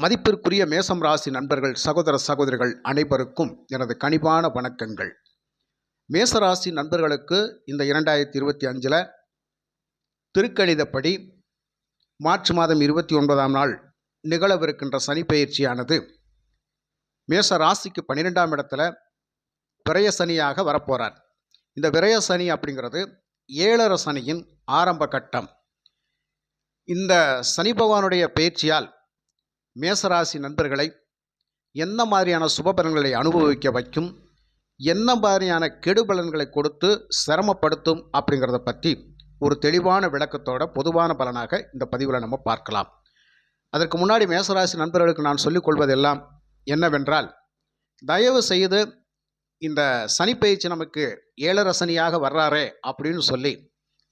மதிப்பிற்குரிய மேசம் ராசி நண்பர்கள் சகோதர சகோதரிகள் அனைவருக்கும் எனது கனிவான வணக்கங்கள். மேசராசி நண்பர்களுக்கு இந்த இரண்டாயிரத்தி இருபத்தி அஞ்சில் திருக்கணிதப்படி மார்ச் மாதம் இருபத்தி ஒன்பதாம் நாள் நிகழவிருக்கின்ற சனி பயிற்சியானது. மேச ராசிக்கு பன்னிரெண்டாம் இடத்துல விரய சனியாக வரப்போகிறார் இந்த விரய சனி அப்படிங்கிறது ஏழரை சனியின் ஆரம்ப கட்டம். இந்த சனி பகவானுடைய பயிற்சியால் மேசராசி நண்பர்களை என்ன மாதிரியான சுபபலன்களை அனுபவிக்க வைக்கும் என்ன மாதிரியான கெடுபலன்களை கொடுத்து சிரமப்படுத்தும் அப்படிங்கிறத பற்றி ஒரு தெளிவான விளக்கத்தோட பொதுவான பலனாக இந்த பதிவில் நம்ம பார்க்கலாம். அதற்கு முன்னாடி மேசராசி நண்பர்களுக்கு நான் சொல்லிக் கொள்வதெல்லாம் என்னவென்றால் தயவு செய்து இந்த சனி பயிற்சி நமக்கு ஏழரை சனியாக வர்றாரே அப்படின்னு சொல்லி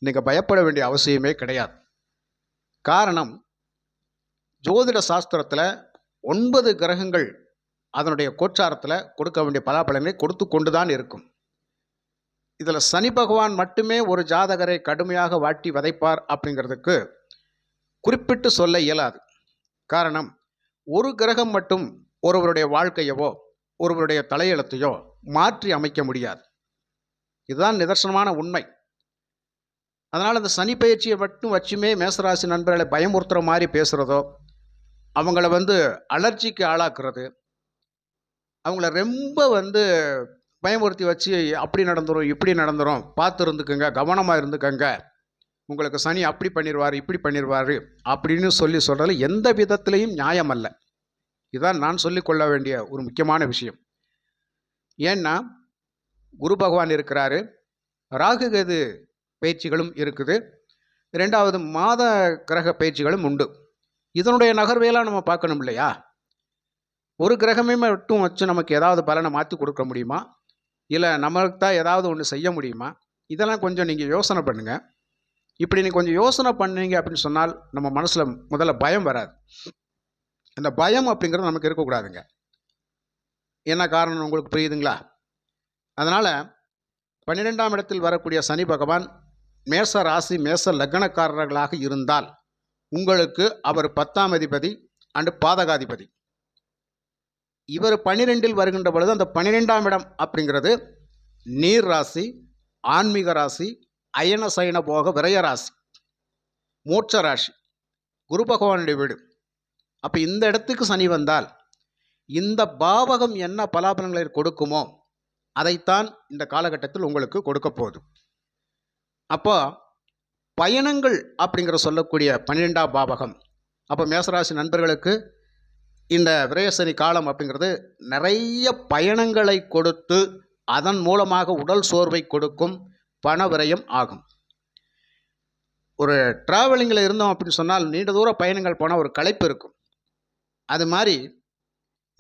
நீங்கள் பயப்பட வேண்டிய அவசியமே கிடையாது. காரணம் ஜோதிட சாஸ்திரத்தில் ஒன்பது கிரகங்கள் அதனுடைய கோச்சாரத்தில் கொடுக்க வேண்டிய பலாபலனை கொடுத்து கொண்டு தான் இருக்கும். இதில் சனி பகவான் மட்டுமே ஒரு ஜாதகரை கடுமையாக வாட்டி வதைப்பார் அப்படிங்கிறதுக்கு குறிப்பிட்டு சொல்ல இயலாது. காரணம் ஒரு கிரகம் மட்டும் ஒருவருடைய வாழ்க்கையவோ ஒருவருடைய தலையெழுத்தையோ மாற்றி அமைக்க முடியாது. இதுதான் நிதர்சனமான உண்மை. அதனால் அந்த சனி பயிற்சியை மட்டும் வச்சுமே மேசராசி நண்பர்களை பயமுறுத்துகிற மாதிரி பேசுகிறதோ அவங்கள வந்து அலர்ஜிக்கு ஆளாக்குறது. அவங்கள ரொம்ப வந்து பயமுறுத்தி வச்சு அப்படி நடந்துடும் இப்படி நடந்துடும் பார்த்து இருந்துக்கங்க கவனமாக இருந்துக்கங்க. உங்களுக்கு சனி அப்படி பண்ணிடுவார் இப்படி பண்ணிடுவார் அப்படின்னு சொல்லி சொல்கிறது எந்த விதத்துலேயும் நியாயம் அல்ல. இதுதான் நான் சொல்லிக்கொள்ள வேண்டிய ஒரு முக்கியமான விஷயம். ஏன்னா குரு பகவான் இருக்கிறாரு. ராகுகேது பயிற்சிகளும் இருக்குது. ரெண்டாவது மாத கிரக பயிற்சிகளும் உண்டு. இதனுடைய நகர்வையெல்லாம் நம்ம பார்க்கணும் இல்லையா? ஒரு கிரகமே மட்டும் வச்சு நமக்கு ஏதாவது பலனை மாற்றி கொடுக்க முடியுமா? இல்லை நம்மளுக்கு தான் ஏதாவது ஒன்று செய்ய முடியுமா? இதெல்லாம் கொஞ்சம் நீங்கள் யோசனை பண்ணுங்கள் இப்படி நீங்கள் கொஞ்சம் யோசனை பண்ணீங்க அப்படின்னு சொன்னால் நம்ம மனசில் முதல்ல பயம் வராது. அந்த பயம் அப்படிங்கிறது நமக்கு இருக்கக்கூடாதுங்க. என்ன காரணம் உங்களுக்கு புரியுதுங்களா? அதனால் பன்னிரெண்டாம் இடத்தில் வரக்கூடிய சனி பகவான் மேச ராசி மேச லக்னக்காரர்களாக இருந்தால் உங்களுக்கு அவர் பத்தாம் அதிபதி அண்டு பாதகாதிபதி. இவர் பன்னிரெண்டில் வருகின்ற பொழுது அந்த பன்னிரெண்டாம் இடம் அப்படிங்கிறது நீர் ராசி ஆன்மீக ராசி அயன சயன போக விரய ராசி மோட்ச ராசி குரு பகவானுடைய வீடு. அப்போ இந்த இடத்துக்கு சனி வந்தால் இந்த பாவகம் என்ன பலாபலங்களை கொடுக்குமோ அதைத்தான் இந்த காலகட்டத்தில் உங்களுக்கு கொடுக்க போகுது. அப்போ பயணங்கள் அப்படிங்கிற சொல்லக்கூடிய பன்னிரெண்டாம் பாவகம். அப்போ மேசராசி நண்பர்களுக்கு இந்த விரயசனி காலம் அப்படிங்கிறது நிறைய பயணங்களை கொடுத்து அதன் மூலமாக உடல் சோர்வை கொடுக்கும் பண விரயம் ஆகும். ஒரு ட்ராவலிங்கில் இருந்தோம் அப்படின்னு சொன்னால் நீண்ட தூர பயணங்கள் போனால் ஒரு களைப்பு இருக்கும். அது மாதிரி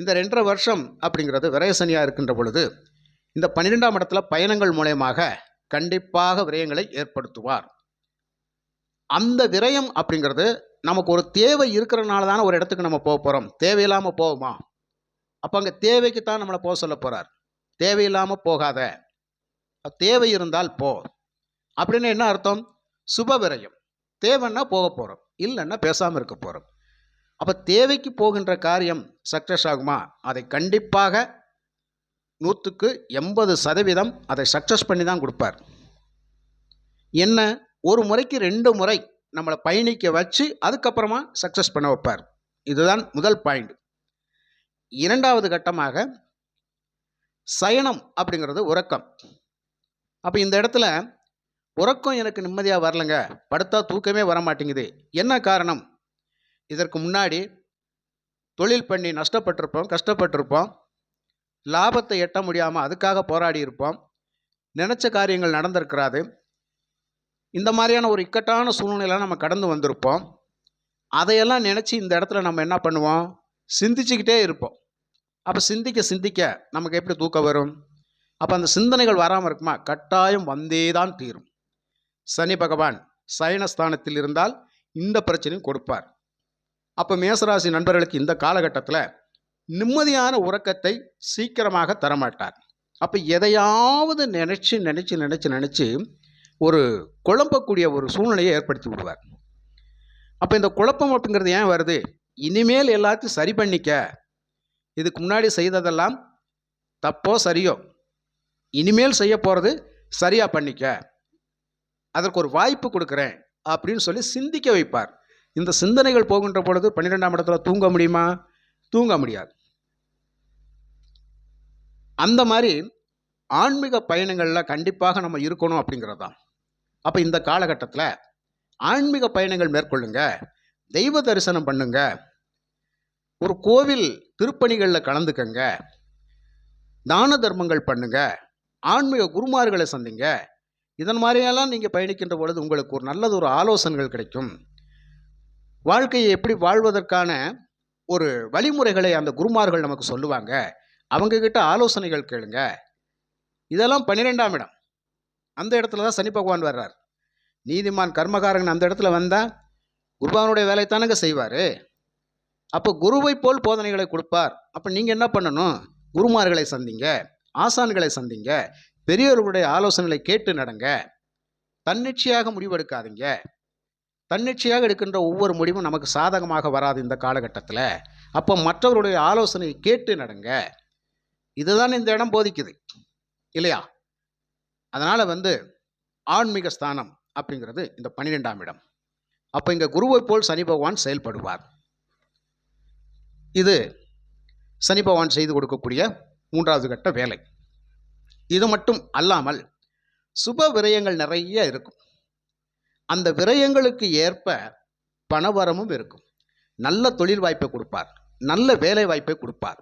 இந்த ரெண்டரை வருஷம் அப்படிங்கிறது விரயசனியாக இருக்கின்ற பொழுது இந்த பன்னிரெண்டாம் இடத்துல பயணங்கள் மூலயமாக கண்டிப்பாக விரயங்களை ஏற்படுத்துவார். அந்த விரயம் அப்படிங்கிறது நமக்கு ஒரு தேவை இருக்கிறனால தானே ஒரு இடத்துக்கு நம்ம போக போகிறோம் தேவையில்லாமல் போவோமா? அப்போ அங்கே தேவைக்கு தான் நம்மளை போக சொல்ல போகிறார் தேவையில்லாமல் போகாத. தேவை இருந்தால் போ. அப்படின்னு என்ன அர்த்தம்? சுப விரயம். தேவைன்னா போக போகிறோம் இல்லைன்னா பேசாமல் இருக்க போகிறோம் அப்போ தேவைக்கு போகின்ற காரியம் சக்ஸஸ் ஆகுமா? அதை கண்டிப்பாக நூற்றுக்கு எண்பது சதவீதம் அதை சக்ஸஸ் பண்ணி தான் கொடுப்பார். என்ன? ஒரு முறைக்கு ரெண்டு முறை நம்மளை பயணிக்க வச்சு அதுக்கப்புறமா சக்ஸஸ் பண்ண வைப்பார். இதுதான் முதல் பாயிண்ட் இரண்டாவது கட்டமாக சயனம் அப்படிங்கிறது உறக்கம். அப்போ இந்த இடத்துல உறக்கம் எனக்கு நிம்மதியாக வரலைங்க. படுத்தா தூக்கமே வர மாட்டேங்குது. என்ன காரணம்? இதற்கு முன்னாடி தொழில் பண்ணி நஷ்டப்பட்டிருப்போம் கஷ்டப்பட்டிருப்போம். லாபத்தை எட்ட முடியாமல் அதுக்காக போராடி இருப்போம். நினச்ச காரியங்கள் நடந்திருக்கிறாது. இந்த மாதிரியான ஒரு இக்கட்டான சூழ்நிலை நம்ம கடந்து வந்திருப்போம். அதையெல்லாம் நினச்சி இந்த இடத்துல நம்ம என்ன பண்ணுவோம்? சிந்திச்சுக்கிட்டே இருப்போம். அப்போ சிந்திக்க சிந்திக்க நமக்கு எப்படி தூக்கம் வரும்? அப்போ அந்த சிந்தனைகள் வராமல் இருக்குமா? கட்டாயம் வந்தே தான் தீரும். சனி பகவான் சயனஸ்தானத்தில் இருந்தால் இந்த பிரச்சனையும் கொடுப்பார். அப்போ மேசராசி நண்பர்களுக்கு இந்த காலகட்டத்தில் நிம்மதியான உறக்கத்தை சீக்கிரமாக தரமாட்டார். அப்போ எதையாவது நினச்சி நினச்சி நினச்சி நினச்சி ஒரு குழம்பக்கூடிய ஒரு சூழ்நிலையை ஏற்படுத்தி விடுவார். அப்போ இந்த குழப்பம் அப்படிங்கிறது ஏன் வருது? இனிமேல் எல்லாத்தையும் சரி பண்ணிக்க. இதுக்கு முன்னாடி செய்ததெல்லாம் தப்போ சரியோ இனிமேல் செய்ய போகிறது சரியாக பண்ணிக்க. அதற்கு ஒரு வாய்ப்பு கொடுக்குறேன் அப்படின்னு சொல்லி சிந்திக்க வைப்பார். இந்த சிந்தனைகள் போகின்ற பொழுது பன்னிரெண்டாம் இடத்துல தூங்க முடியுமா? தூங்க முடியாது. அந்த மாதிரி ஆன்மீக பயணங்களில் கண்டிப்பாக நம்ம இருக்கணும் அப்படிங்கிறது தான் அப்போ இந்த காலகட்டத்தில் ஆன்மீக பயணங்கள் மேற்கொள்ளுங்க தெய்வ தரிசனம் பண்ணுங்க ஒரு கோவில் திருப்பணிகளில் கலந்துக்கங்க தான தர்மங்கள் பண்ணுங்க ஆன்மீக குருமார்களை சந்திங்க இதன் மாதிரியெல்லாம் நீங்கள் பயணிக்கின்ற பொழுது உங்களுக்கு ஒரு நல்லது ஒரு ஆலோசனைகள் கிடைக்கும். வாழ்க்கையை எப்படி வாழ்வதற்கான ஒரு வழிமுறைகளை அந்த குருமார்கள் நமக்கு சொல்லுவாங்க அவங்கக்கிட்ட ஆலோசனைகள் கேளுங்க. இதெல்லாம் பன்னிரெண்டாம் இடம். அந்த இடத்துல தான் சனி பகவான் வர்றார். நீதிமான் கர்மகாரன் அந்த இடத்துல வந்தால் குருபானுடைய வேலையை தானங்க செய்வார். அப்போ குருவை போல் போதனைகளை கொடுப்பார். அப்போ நீங்கள் என்ன பண்ணணும்? குருமார்களை சந்திங்க ஆசான்களை சந்திங்க பெரியவர்களுடைய ஆலோசனைகளை கேட்டு நடங்க. தன்னிச்சையாக முடிவெடுக்காதீங்க. தன்னிச்சையாக எடுக்கின்ற ஒவ்வொரு முடிவும் நமக்கு சாதகமாக வராது இந்த காலகட்டத்தில். அப்போ மற்றவருடைய ஆலோசனையை கேட்டு நடங்க. இதுதான் இந்த இடம் போதிக்குது. இல்லையா? அதனால் வந்து ஆன்மீக ஸ்தானம் அப்படிங்கிறது இந்த பன்னிரெண்டாம் இடம். அப்போ இங்கே குருவை போல் சனி பகவான் செயல்படுவார். இது சனி பகவான் செய்து கொடுக்கக்கூடிய மூன்றாவது கட்ட வேலை. இது மட்டும் அல்லாமல் சுப விரயங்கள் நிறைய இருக்கும். அந்த விரயங்களுக்கு ஏற்ப பணவரமும் இருக்கும். நல்ல தொழில் வாய்ப்பை கொடுப்பார். நல்ல வேலை வாய்ப்பை கொடுப்பார்.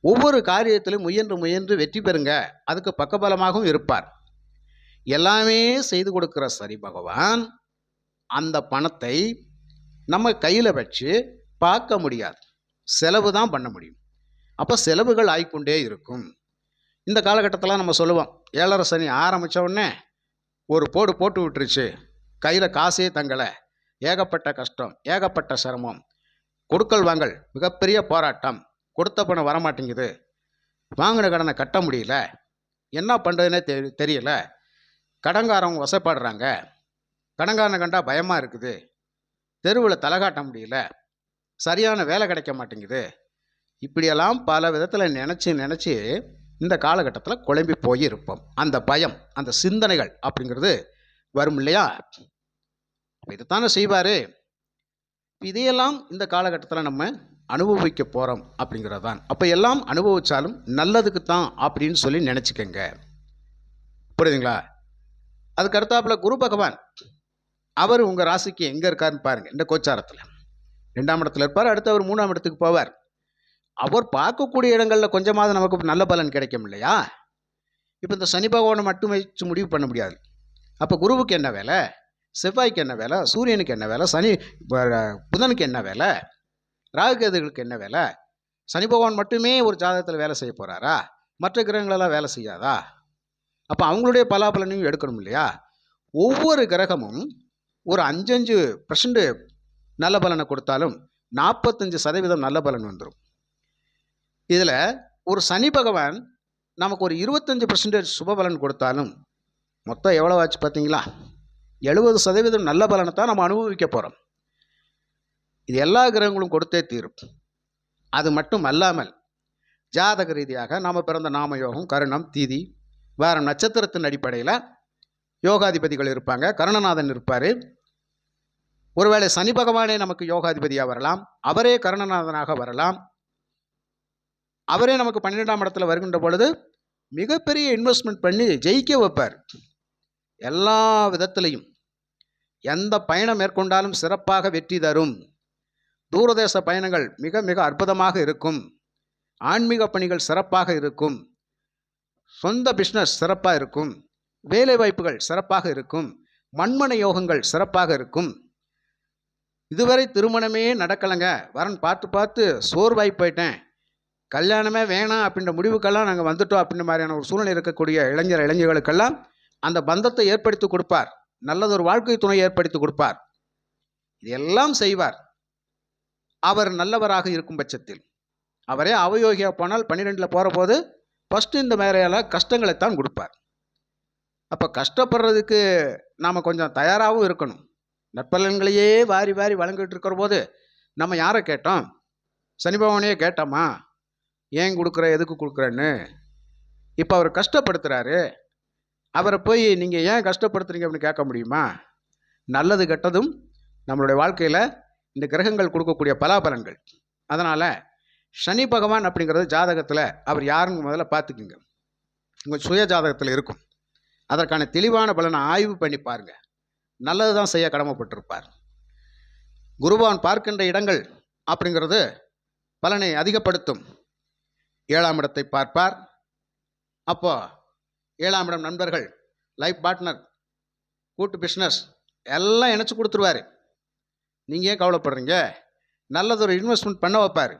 ஒவ்வொரு காரியத்திலும் முயன்று முயன்று வெற்றி பெறுங்க. அதுக்கு பக்கபலமாகவும் இருப்பார். எல்லாமே செய்து கொடுக்குற சரி பகவான் அந்த பணத்தை நம்ம கையில் வச்சு பார்க்க முடியாது. செலவு தான் பண்ண முடியும். அப்போ செலவுகள் ஆகிக்கொண்டே இருக்கும். இந்த காலகட்டத்தில் நம்ம சொல்லுவோம் ஏழரை சனி ஆரம்பித்த உடனே ஒரு போடு போட்டு விட்டுருச்சு. கையில் காசே தங்கலை. ஏகப்பட்ட கஷ்டம் ஏகப்பட்ட சிரமம். கொடுக்கல் வாங்கல் மிகப்பெரிய போராட்டம். கொடுத்த பணம் வரமாட்டேங்குது. வாங்கின கடனை கட்ட முடியல. என்ன பண்ணுறதுனே தெ தெரியல. கடங்காரவங்க வசப்படுறாங்க. கடங்காரனை கண்டா பயமாக இருக்குது. தெருவில் தலை காட்ட முடியல. சரியான வேலை கிடைக்க மாட்டேங்குது. இப்படியெல்லாம் பல விதத்தில் நினச்சி நினச்சி இந்த காலகட்டத்தில் குழம்பி போய் இருப்போம் அந்த பயம் அந்த சிந்தனைகள் அப்படிங்கிறது வரும் இல்லையா? இதுதானே செய்வார். இதையெல்லாம் இந்த காலகட்டத்தில் நம்ம அனுபவிக்க போகிறோம் அப்படிங்கிறது தான் அப்போ எல்லாம் அனுபவித்தாலும் நல்லதுக்கு தான் அப்படின்னு சொல்லி நினச்சிக்கங்க. புரியுதுங்களா? அதுக்கு குரு பகவான் அவர் உங்கள் ராசிக்கு எங்கே இருக்காருன்னு பாருங்கள் இந்த கோச்சாரத்தில். ரெண்டாம் இடத்துல இருப்பார் அடுத்து அவர் மூணாம் இடத்துக்கு போவார். அவர் பார்க்கக்கூடிய இடங்களில் கொஞ்சமாவது நமக்கு நல்ல பலன் கிடைக்கும் இல்லையா? இப்போ இந்த சனி பகவானை மட்டும் வச்சு முடிவு பண்ண முடியாது. அப்போ குருவுக்கு என்ன வேலை? செவ்வாய்க்கு என்ன வேலை? சூரியனுக்கு என்ன வேலை? சனி புதனுக்கு என்ன வேலை? ராகுகேதுகளுக்கு என்ன வேலை? சனி பகவான் மட்டுமே ஒரு ஜாதகத்தில் வேலை செய்ய போகிறாரா மற்ற கிரகங்களெல்லாம் வேலை செய்யாதா? அப்போ அவங்களுடைய பலாபலனையும் எடுக்கணும் இல்லையா? ஒவ்வொரு கிரகமும் ஒரு அஞ்சஞ்சு பர்சன்ட் நல்ல பலனை கொடுத்தாலும் நாற்பத்தஞ்சு சதவீதம் நல்ல பலன் வந்துடும் இதில் ஒரு சனி பகவான் நமக்கு ஒரு இருபத்தஞ்சு பர்சன்டேஜ் சுப பலன் கொடுத்தாலும் மொத்தம் எவ்வளோ ஆச்சு பார்த்தீங்களா? எழுபது சதவீதம் நல்ல பலனை தான் நம்ம அனுபவிக்க போகிறோம் இது எல்லா கிரகங்களும் கொடுத்தே தீரும். அது மட்டும் அல்லாமல் ஜாதக ரீதியாக நாம் பிறந்த நாமயோகம் கருணம் தீதி வேறு நட்சத்திரத்தின் அடிப்படையில் யோகாதிபதிகள் இருப்பாங்க கருணநாதன் இருப்பார். ஒருவேளை சனி பகவானே நமக்கு யோகாதிபதியாக வரலாம் அவரே கருணநாதனாக வரலாம். அவரே நமக்கு பன்னிரெண்டாம் இடத்துல வருகின்ற பொழுது மிகப்பெரிய இன்வெஸ்ட்மெண்ட் பண்ணி ஜெயிக்க வைப்பார். எல்லா விதத்திலையும் எந்த பயணம் மேற்கொண்டாலும் சிறப்பாக வெற்றி தரும். தூரதேச பயணங்கள் மிக மிக அற்புதமாக இருக்கும். ஆன்மீக பணிகள் சிறப்பாக இருக்கும். சொந்த பிஸ்னஸ் சிறப்பாக இருக்கும். வேலை வாய்ப்புகள் சிறப்பாக இருக்கும். மண்மனை யோகங்கள் சிறப்பாக இருக்கும். இதுவரை திருமணமே நடக்கலைங்க. வரன் பார்த்து பார்த்து சோர்வாய் போயிட்டேன். கல்யாணமே வேணாம் அப்படின்ற முடிவுக்கெல்லாம் நாங்கள் வந்துட்டோம் அப்படின்ற மாதிரியான ஒரு சூழ்நிலை இருக்கக்கூடிய இளைஞர் இளைஞர்களுக்கெல்லாம் அந்த பந்தத்தை ஏற்படுத்தி கொடுப்பார். நல்லதொரு வாழ்க்கை துணை ஏற்படுத்தி கொடுப்பார். இதெல்லாம் செய்வார். அவர் நல்லவராக இருக்கும் பட்சத்தில். அவரே அவயோகியாக போனால் பன்னிரெண்டில் போகிற போது ஃபஸ்ட்டு இந்த மாதிரியான கஷ்டங்களைத்தான் கொடுப்பார். அப்போ கஷ்டப்படுறதுக்கு நாம் கொஞ்சம் தயாராகவும் இருக்கணும். நட்பலன்களையே வாரி வாரி வழங்கிட்டுருக்குற போது நம்ம யாரை கேட்டோம்? சனிபவனையே கேட்டோமா? ஏன் கொடுக்குற எதுக்கு கொடுக்குறேன்னு? இப்போ அவர் கஷ்டப்படுத்துகிறாரு அவரை போய் நீங்கள் ஏன் கஷ்டப்படுத்துறீங்க அப்படின்னு கேட்க முடியுமா? நல்லது கெட்டதும் நம்மளுடைய வாழ்க்கையில் இந்த கிரகங்கள் கொடுக்கக்கூடிய பலாபலன்கள். அதனால் சனி பகவான் அப்படிங்கிறது ஜாதகத்தில் அவர் யாருன்னு முதல்ல பார்த்துக்குங்க. உங்கள் சுய ஜாதகத்தில் இருக்கும். அதற்கான தெளிவான பலனை ஆய்வு பண்ணி பாருங்க. நல்லது தான் செய்ய கடமைப்பட்டிருப்பார். குருவான் பார்க்கின்ற இடங்கள் அப்படிங்கிறது பலனை அதிகப்படுத்தும். ஏழாம் இடத்தை பார்ப்பார். அப்போ ஏழாம் இடம் நண்பர்கள் லைஃப் பார்ட்னர் கூட்டு பிஸ்னஸ் எல்லாம் இணைச்சி கொடுத்துருவாரு. நீங்கள் ஏன் கவலைப்படுறீங்க? நல்லதொரு இன்வெஸ்ட்மெண்ட் பண்ண வைப்பார்.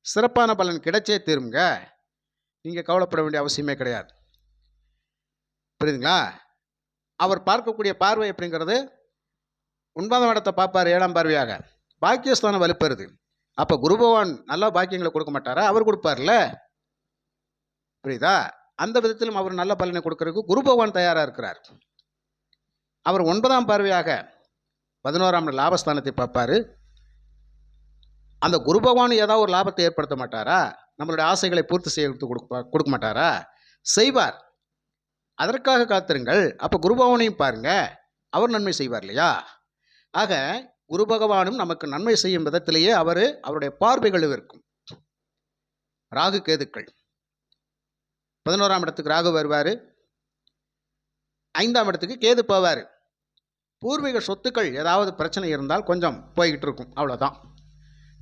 சிறப்பான பலன் கிடைச்சே தீருங்க நீங்கள் கவலைப்பட வேண்டிய அவசியமே கிடையாது. புரியுதுங்களா? அவர் பார்க்கக்கூடிய பார்வை அப்படிங்கிறது ஒன்பதாம் இடத்தை பார்ப்பார் ஏழாம் பார்வையாக. பாக்கியஸ்தானம் வலுப்பெறுது. அப்போ குரு பகவான் நல்ல பாக்கியங்களை கொடுக்க மாட்டாரா? அவர் கொடுப்பார்ல. புரியுதா? அந்த விதத்திலும் அவர் நல்ல பலனை கொடுக்கறதுக்கு குரு பகவான் தயாராக இருக்கிறார். அவர் ஒன்பதாம் பார்வையாக பதினோராம் லாபஸ்தானத்தை பார்ப்பார். அந்த குரு பகவான் ஏதாவது ஒரு லாபத்தை ஏற்படுத்த மாட்டாரா? நம்மளுடைய ஆசைகளை பூர்த்தி செய்ய கொடுப்பா கொடுக்க மாட்டாரா? செய்வார். அதற்காக காத்திருங்கள். அப்போ குரு பகவானையும் பாருங்க. அவர் நன்மை செய்வார் இல்லையா? ஆக குரு பகவானும் நமக்கு நன்மை செய்யும் விதத்திலேயே அவர் அவருடைய பார்வைகளும் இருக்கும். ராகு கேதுக்கள். பதினோராம் இடத்துக்கு ராகு வருவார். ஐந்தாம் இடத்துக்கு கேது போவார். பூர்வீக சொத்துக்கள் ஏதாவது பிரச்சனை இருந்தால் கொஞ்சம் போய்கிட்டு இருக்கும் அவ்வளோதான்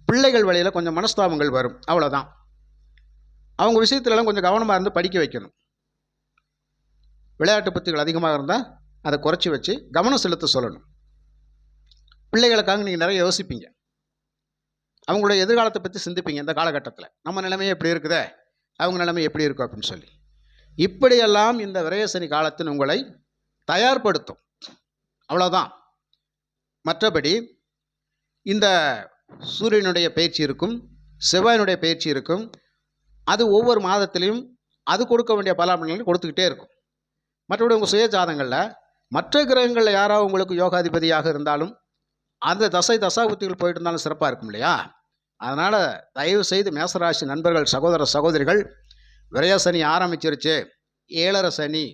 பிள்ளைகள் வழியில் கொஞ்சம் மனஸ்தாபங்கள் வரும். அவ்வளோதான் அவங்க விஷயத்துலலாம் கொஞ்சம் கவனமாக இருந்து படிக்க வைக்கணும். விளையாட்டு பத்துகள் அதிகமாக இருந்தால் அதை குறைச்சி வச்சு கவனம் செலுத்த சொல்லணும். பிள்ளைகளுக்காக நீங்கள் நிறைய யோசிப்பீங்க. அவங்களுடைய எதிர்காலத்தை பற்றி சிந்திப்பீங்க இந்த காலகட்டத்தில். நம்ம நிலைமை எப்படி இருக்குதே? அவங்க நிலைமை எப்படி இருக்கும் அப்படின்னு சொல்லி. இப்படியெல்லாம் இந்த விரயசனி காலத்தின் உங்களை தயார்படுத்தும். அவ்வளோதான் மற்றபடி இந்த சூரியனுடைய பயிற்சி இருக்கும் செவ்வாயினுடைய பயிற்சி இருக்கும் அது ஒவ்வொரு மாதத்திலையும் அது கொடுக்க வேண்டிய பலாபலன்களை கொடுத்துக்கிட்டே இருக்கும். மற்றபடி உங்கள் சுய ஜாதங்களில் மற்ற கிரகங்களில் யாராவது உங்களுக்கு யோகாதிபதியாக இருந்தாலும் அந்த தசை தசாபுத்திகள் போயிட்டு இருந்தாலும் சிறப்பாக இருக்கும் இல்லையா? அதனால் தயவு செய்து மேசராசி நண்பர்கள் சகோதர சகோதரிகள் விரயசனி ஆரம்பிச்சிருச்சு ஏழரை சனி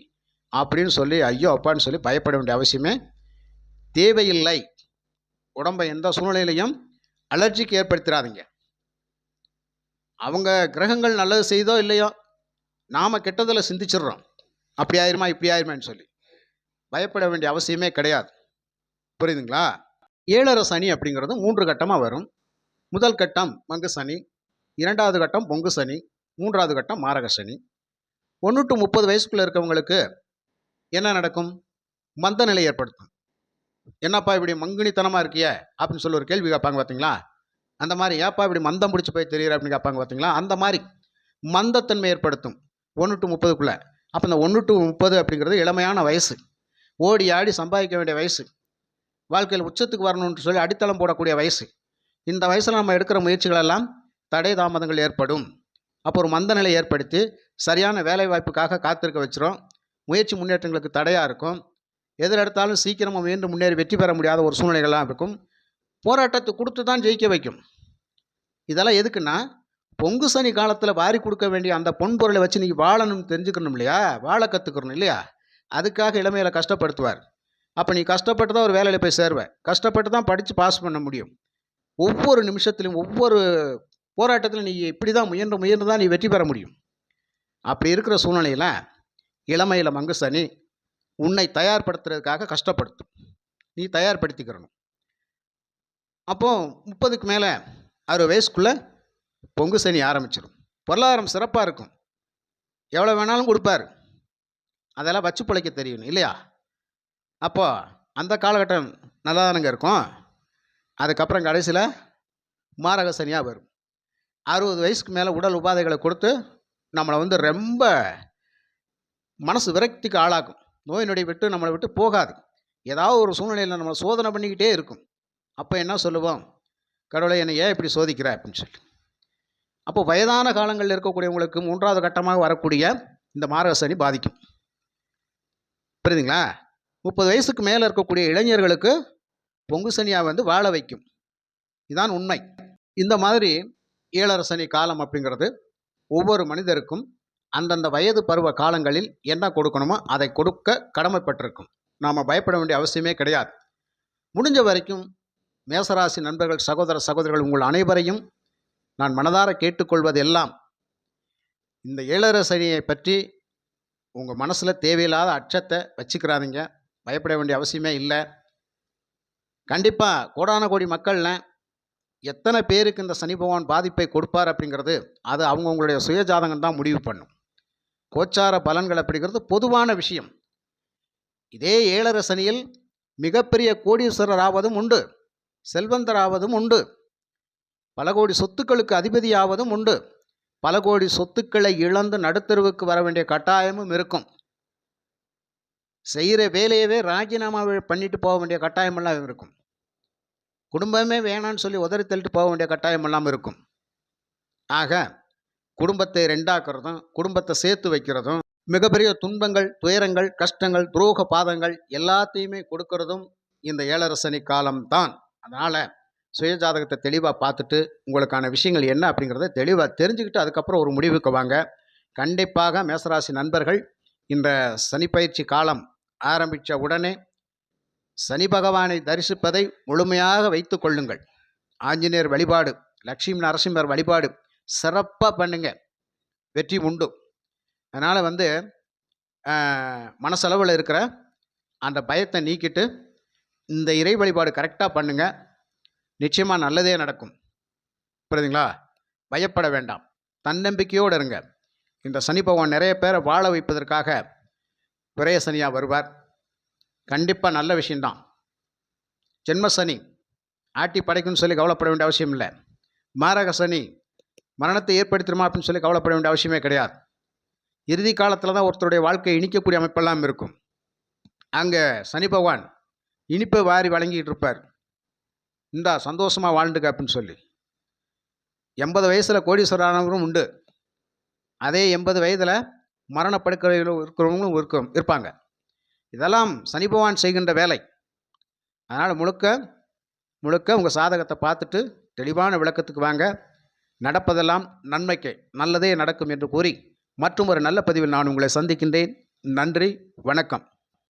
அப்படின்னு சொல்லி ஐயோ அப்பான்னு சொல்லி பயப்பட வேண்டிய அவசியமே தேவையில்லை. உடம்பை எந்த சூழ்நிலையிலையும் அலர்ஜிக்கு ஏற்படுத்திடாதீங்க அவங்க கிரகங்கள் நல்லது செய்தோ இல்லையோ நாம் கெட்டதில் சிந்திச்சிடுறோம் அப்படி ஆயிருமா இப்படி ஆயிருமான்னு சொல்லி. பயப்பட வேண்டிய அவசியமே கிடையாது. புரியுதுங்களா? ஏழரை சனி அப்படிங்கிறது மூன்று கட்டமாக வரும். முதல் கட்டம் மங்கு சனி இரண்டாவது கட்டம் பொங்கு சனி மூன்றாவது கட்டம் மாரக சனி. ஒன்று டு முப்பது வயசுக்குள்ளே இருக்கவங்களுக்கு என்ன நடக்கும்? மந்த நிலை ஏற்படுத்தும். என்னப்பா இப்படி மங்குனித்தனமாக இருக்கியே? அப்படின்னு சொல்லி ஒரு கேள்வி கேட்பாங்க பார்த்தீங்களா அந்த மாதிரி ஏப்பா இப்படி மந்தம் பிடிச்சி போய் தெரியுற? அப்படின்னு கேட்பாங்க பார்த்தீங்களா அந்த மாதிரி மந்தத்தன்மை ஏற்படுத்தும். ஒன்று டு முப்பதுக்குள்ளே. அப்போ இந்த ஒன்று டு முப்பது அப்படிங்கிறது இளமையான வயசு. ஓடி ஆடி சம்பாதிக்க வேண்டிய வயசு. வாழ்க்கையில் உச்சத்துக்கு வரணும்னு சொல்லி அடித்தளம் போடக்கூடிய வயசு. இந்த வயசில் நம்ம எடுக்கிற முயற்சிகளெல்லாம் தடை தாமதங்கள் ஏற்படும். அப்போ ஒரு மந்த நிலை ஏற்படுத்தி சரியான வேலைவாய்ப்புக்காக காத்திருக்க வச்சிரும். முயற்சி முன்னேற்றங்களுக்கு தடையாக இருக்கும். எதில் எடுத்தாலும் சீக்கிரமாக மீண்டும் முன்னேறி வெற்றி பெற முடியாத ஒரு சூழ்நிலைகள்லாம் இருக்கும். போராட்டத்தை கொடுத்து தான் ஜெயிக்க வைக்கும். இதெல்லாம் எதுக்குன்னா பொங்கு சனி காலத்தில் வாரி கொடுக்க வேண்டிய அந்த பொன் பொருளை வச்சு நீங்கள் வாழணும்னு தெரிஞ்சுக்கணும் இல்லையா? வாழ கற்றுக்கணும் இல்லையா? அதுக்காக இளமையில கஷ்டப்படுத்துவார். அப்போ நீ கஷ்டப்பட்டு தான் ஒரு வேலையில் போய் சேருவேன் கஷ்டப்பட்டு தான் படித்து பாஸ் பண்ண முடியும். ஒவ்வொரு நிமிஷத்துலையும் ஒவ்வொரு போராட்டத்தில் நீ இப்படி தான் முயன்று முயன்று தான் நீ வெற்றி பெற முடியும். அப்படி இருக்கிற சூழ்நிலையில் இளமையில் மங்கு சனி உன்னை தயார்படுத்துறதுக்காக கஷ்டப்படுத்தும். நீ தயார்படுத்திக்கிறணும். அப்போது முப்பதுக்கு மேலே அறுபது வயசுக்குள்ளே பொங்கு சனி ஆரம்பிச்சிடும் பொருளாதாரம் சிறப்பாக இருக்கும். எவ்வளோ வேணாலும் கொடுப்பார். அதெல்லாம் வச்சு பிழைக்க தெரியணும் இல்லையா? அப்போ அந்த காலகட்டம் நல்லா தானங்க இருக்கும்? அதுக்கப்புறம் கடைசியில் மாரக சனியாக வரும். அறுபது வயசுக்கு மேலே உடல் உபாதைகளை கொடுத்து நம்மளை வந்து ரொம்ப மனசு விரக்திக்கு ஆளாக்கும். நோய் நொடி விட்டு நம்மளை விட்டு போகாது. ஏதாவது ஒரு சூழ்நிலையில் நம்மளை சோதனை பண்ணிக்கிட்டே இருக்கும். அப்போ என்ன சொல்லுவோம்? கடவுளை என்னை ஏன் இப்படி சோதிக்கிற? அப்படின்னு சொல்லி. அப்போ வயதான காலங்களில் இருக்கக்கூடியவங்களுக்கு மூன்றாவது கட்டமாக வரக்கூடிய இந்த மாரக சனி பாதிக்கும். புரியுதுங்களா? முப்பது வயசுக்கு மேலே இருக்கக்கூடிய இளைஞர்களுக்கு பொங்கு சனியாக வந்து வாழ வைக்கும். இதான் உண்மை. இந்த மாதிரி ஏழரசனி காலம் அப்படிங்கிறது ஒவ்வொரு மனிதருக்கும் அந்தந்த வயது பருவ காலங்களில் என்ன கொடுக்கணுமோ அதை கொடுக்க கடமைப்பட்டிருக்கும். நாம் பயப்பட வேண்டிய அவசியமே கிடையாது. முடிஞ்ச வரைக்கும் மேசராசி நண்பர்கள் சகோதர சகோதரிகள் உங்கள் அனைவரையும் நான் மனதார கேட்டுக்கொள்வது எல்லாம் இந்த ஏழரை சனியை பற்றி உங்கள் மனசில் தேவையில்லாத அச்சத்தை வச்சுக்கிறாதீங்க. பயப்பட வேண்டிய அவசியமே இல்லை. கண்டிப்பாக கோடான கோடி மக்களில் எத்தனை பேருக்கு இந்த சனி பகவான் பாதிப்பை கொடுப்பார் அப்படிங்கிறது அது அவங்கவுங்களுடைய சுயஜாதகம் தான் முடிவு பண்ணும். கோச்சார பலன்கள் அப்படிங்கிறது பொதுவான விஷயம். இதே ஏழரை சனியில் மிகப்பெரிய கோடீஸ்வரர் ஆவதும் உண்டு. செல்வந்தராவதும் உண்டு. பல கோடி சொத்துக்களுக்கு அதிபதியாவதும் உண்டு. பல கோடி சொத்துக்களை இழந்து நடுத்தருவுக்கு வர வேண்டிய கட்டாயமும் இருக்கும். செய்கிற வேலையவே ராஜினாமா பண்ணிட்டு போக வேண்டிய கட்டாயமெல்லாம் இருக்கும். குடும்பமே வேணான்னு சொல்லி உதறி தள்ளிட்டு போக வேண்டிய கட்டாயமெல்லாம் இருக்கும். ஆக குடும்பத்தை ரெண்டாக்குறதும் குடும்பத்தை சேர்த்து வைக்கிறதும் மிகப்பெரிய துன்பங்கள் துயரங்கள் கஷ்டங்கள் துரோக பாதங்கள் எல்லாத்தையுமே கொடுக்கறதும் இந்த ஏழரசனி காலம்தான். அதனால் சுயஜாதகத்தை தெளிவாக பார்த்துட்டு உங்களுக்கான விஷயங்கள் என்ன அப்படிங்கிறத தெளிவாக தெரிஞ்சுக்கிட்டு அதுக்கப்புறம் ஒரு முடிவுக்கு வாங்க. கண்டிப்பாக மேசராசி நண்பர்கள் இந்த சனிப்பயிற்சி காலம் ஆரம்பித்த உடனே சனி பகவானை தரிசிப்பதை முழுமையாக வைத்து கொள்ளுங்கள். ஆஞ்சநேயர் வழிபாடு லக்ஷ்மி நரசிம்மர் வழிபாடு சிறப்பாக பண்ணுங்க. வெற்றி உண்டு. அதனால் வந்து மனசளவில் இருக்கிற அந்த பயத்தை நீக்கிட்டு இந்த இறை வழிபாடு கரெக்டாக பண்ணுங்க. நிச்சயமாக நல்லதே நடக்கும். புரியுதுங்களா? பயப்பட வேண்டாம். தன்னம்பிக்கையோடு இருங்க. இந்த சனி பகவான் நிறைய பேரை வாழ வைப்பதற்காக விரய சனியாக வருவார். கண்டிப்பாக நல்ல விஷயந்தான் ஜென்ம சனி ஆட்டி படைக்கும்னு சொல்லி கவலைப்பட வேண்டிய அவசியம் இல்லை. மாரக சனி மரணத்தை ஏற்படுத்திடுமா அப்படின்னு சொல்லி கவலைப்பட வேண்டிய அவசியமே கிடையாது. இறுதி காலத்தில் தான் ஒருத்தருடைய வாழ்க்கையை இனிக்கக்கூடிய அமைப்பெல்லாம் இருக்கும். அங்கே சனி பகவான் இனிப்பை வாரி வழங்கிட்டு இருப்பார். இந்தா சந்தோஷமாக வாழ்ந்துக்க அப்படின்னு சொல்லி. எண்பது வயசில் கோடீஸ்வரானவரும் உண்டு. அதே எண்பது வயதில் மரணப்படுக்கையில் இருக்கிறவங்களும் இருக்கும் இருப்பாங்க. இதெல்லாம் சனி பகவான் செய்கின்ற வேலை. அதனால் முழுக்க முழுக்க உங்கள் சாதகத்தை பார்த்துட்டு தெளிவான விளக்கத்துக்கு வாங்க. நடப்பதெல்லாம் நன்மைக்கு நல்லதே நடக்கும் என்று கூறி மற்றும் ஒரு நல்ல பதிவில் நான் உங்களை சந்திக்கின்றேன். நன்றி வணக்கம்.